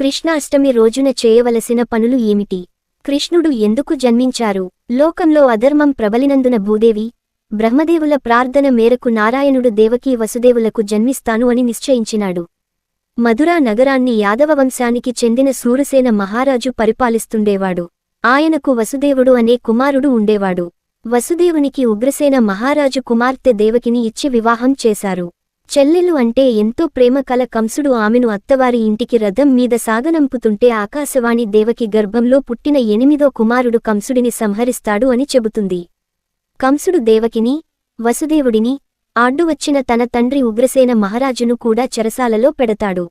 కృష్ణాష్టమి రోజున చేయవలసిన పనులు ఏమిటి? కృష్ణుడు ఎందుకు జన్మించారు? లోకంలో అధర్మం ప్రబలినందున భూదేవి బ్రహ్మదేవుల ప్రార్థన మేరకు నారాయణుడు దేవకీ వసుదేవులకు జన్మిస్తాను అని నిశ్చయించినాడు. మధురా నగరాన్ని యాదవ వంశానికి చెందిన సూరసేన మహారాజు పరిపాలిస్తుండేవాడు. ఆయనకు వసుదేవుడు అనే కుమారుడు ఉండేవాడు. వసుదేవునికి ఉగ్రసేన మహారాజు కుమార్తె దేవకిని ఇచ్చి వివాహం చేశారు. చెల్లెలు అంటే ఎంతో ప్రేమ కల కంసుడు ఆమెను అత్తవారి ఇంటికి రథం మీద సాగనంపుతుంటే ఆకాశవాణి దేవకి గర్భంలో పుట్టిన ఎనిమిదో కుమారుడు కంసుడిని సంహరిస్తాడు అని చెబుతుంది. కంసుడు దేవకిని వసుదేవుడిని ఆడ్డువచ్చిన తన తండ్రి ఉగ్రసేన మహారాజును కూడా చెరసాలలో పెడతాడు.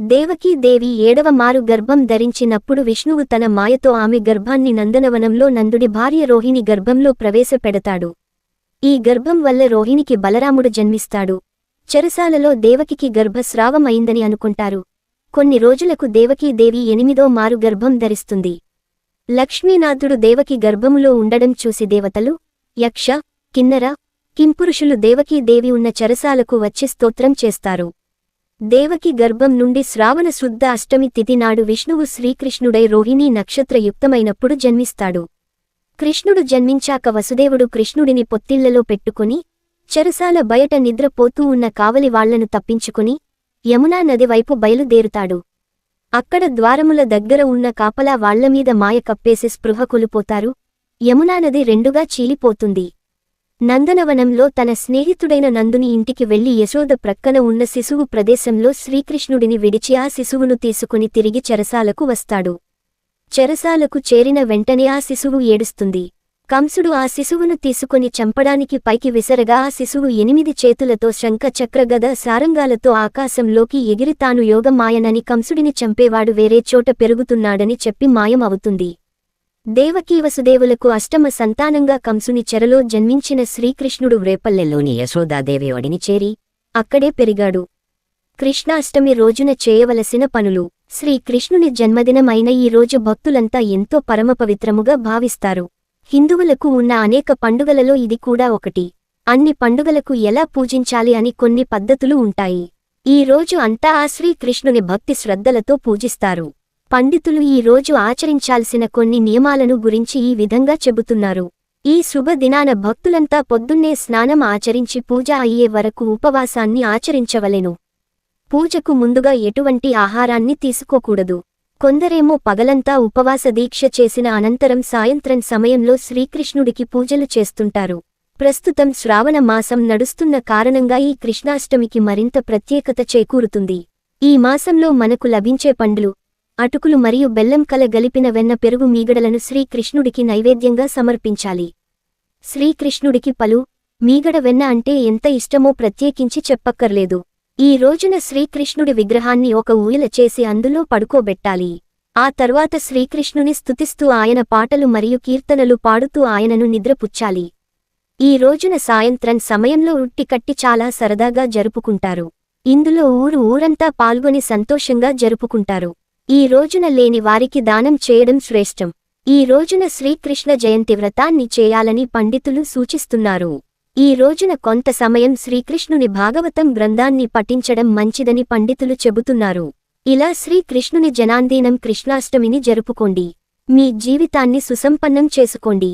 దేవకీ దేవి ఏడవ మారు గర్భం ధరించినప్పుడు విష్ణువు తన మాయతో ఆమె గర్భాన్ని నందనవనంలో నందుడి భార్య రోహిణి గర్భంలో ప్రవేశపెడతాడు. ఈ గర్భం వల్ల రోహిణికి బలరాముడు జన్మిస్తాడు. చెరసాలలో దేవకికి గర్భస్రావం అయిందని అనుకుంటారు. కొన్ని రోజులకు దేవకీదేవి ఎనిమిదో మారు గర్భం ధరిస్తుంది. లక్ష్మీనాథుడు దేవకి గర్భములో ఉండడం చూసి దేవతలు యక్ష కిన్నర కింపురుషులు దేవకీదేవి ఉన్న చెరసాలకు వచ్చి స్తోత్రం చేస్తారు. దేవకి గర్భం నుండి శ్రావణ శుద్ధ అష్టమి తిథి నాడు విష్ణువు శ్రీకృష్ణుడై రోహిణీ నక్షత్రయుక్తమైనప్పుడు జన్మిస్తాడు. కృష్ణుడు జన్మించాక వసుదేవుడు కృష్ణుడిని పొత్తిళ్ళలో పెట్టుకుని చెరసాల బయట నిద్రపోతూ ఉన్న కావలి వాళ్ళను తప్పించుకుని యమునా నది వైపు బయలుదేరుతాడు. అక్కడ ద్వారముల దగ్గర ఉన్న కాపలా వాళ్ళమీద మాయ కప్పేసి స్పృహ కొలిపోతారు. యమునా నది రెండుగా చీలిపోతుంది. నందనవనంలో తన స్నేహితుడైన నందుని ఇంటికి వెళ్ళి యశోద ప్రక్కన ఉన్న శిశువు ప్రదేశంలో శ్రీకృష్ణుడిని విడిచి ఆ శిశువును తీసుకుని తిరిగి చెరసాలకు వస్తాడు. చెరసాలకు చేరిన వెంటనే ఆ శిశువు ఏడుస్తుంది. కంసుడు ఆ శిశువును తీసుకుని చంపడానికి పైకి విసరగా ఆ శిశువు ఎనిమిది చేతులతో శంఖ చక్రగద సారంగాలతో ఆకాశంలోకి ఎగిరి తాను యోగమాయనని కంసుడిని చంపేవాడు వేరే చోట పెరుగుతున్నాడని చెప్పి మాయం అవుతుంది దేవకీ వసుదేవులకు అష్టమ సంతానంగా కంసుని చెరలో జన్మించిన శ్రీకృష్ణుడు రేపల్లెలోని యశోదాదేవి ఒడిని చేరి అక్కడే పెరిగాడు. కృష్ణాష్టమి రోజున చేయవలసిన పనులు. శ్రీకృష్ణుని జన్మదినమైన ఈ రోజు భక్తులంతా ఎంతో పరమపవిత్రముగా భావిస్తారు. హిందువులకు ఉన్న అనేక పండుగలలో ఇది కూడా ఒకటి. అన్ని పండుగలకు ఎలా పూజించాలి అని కొన్ని పద్ధతులు ఉంటాయి. ఈ రోజు అంతా ఆ శ్రీకృష్ణుని భక్తి శ్రద్ధలతో పూజిస్తారు. పండితులు ఈ రోజు ఆచరించాల్సిన కొన్ని నియమాలను గురించి ఈ విధంగా చెబుతున్నారు. ఈ శుభదినాన భక్తులంతా పొద్దున్నే స్నానం ఆచరించి పూజ అయ్యే వరకు ఉపవాసాన్ని ఆచరించవలెను. పూజకు ముందుగా ఎటువంటి ఆహారాన్ని తీసుకోకూడదు. కొందరేమో పగలంతా ఉపవాస దీక్ష చేసిన అనంతరం సాయంత్రం సమయంలో శ్రీకృష్ణుడికి పూజలు చేస్తుంటారు. ప్రస్తుతం శ్రావణ మాసం నడుస్తున్న కారణంగా ఈ కృష్ణాష్టమికి మరింత ప్రత్యేకత చేకూరుతుంది. ఈ మాసంలో మనకు లభించే పండ్లు అటుకులు మరియు బెల్లం కల గలిపిన వెన్న పెరుగు మీగడలను శ్రీకృష్ణుడికి నైవేద్యంగా సమర్పించాలి. శ్రీకృష్ణుడికి పలు మీగడ వెన్న అంటే ఎంత ఇష్టమో ప్రత్యేకించి చెప్పక్కర్లేదు. ఈ రోజున శ్రీకృష్ణుడి విగ్రహాన్ని ఒక ఊయల చేసి అందులో పడుకోబెట్టాలి. ఆ తర్వాత శ్రీకృష్ణుని స్తుతిస్తూ ఆయన పాటలు మరియు కీర్తనలు పాడుతూ ఆయనను నిద్రపుచ్చాలి. ఈ రోజున సాయంత్రం సమయంలో ఉట్టి కట్టి చాలా సరదాగా జరుపుకుంటారు. ఇందులో ఊరు ఊరంతా పాల్గొని సంతోషంగా జరుపుకుంటారు. ఈ రోజున లేని వారికి దానం చేయడం శ్రేష్టం. ఈ రోజున శ్రీకృష్ణ జయంతి వ్రతాన్ని చేయాలని పండితులు సూచిస్తున్నారు. ఈ రోజున కొంత సమయం శ్రీకృష్ణుని భాగవతం గ్రంథాన్ని పఠించడం మంచిదని పండితులు చెబుతున్నారు. ఇలా శ్రీకృష్ణుని జనాందీనం కృష్ణాష్టమిని జరుపుకోండి. మీ జీవితాన్ని సుసంపన్నం చేసుకోండి.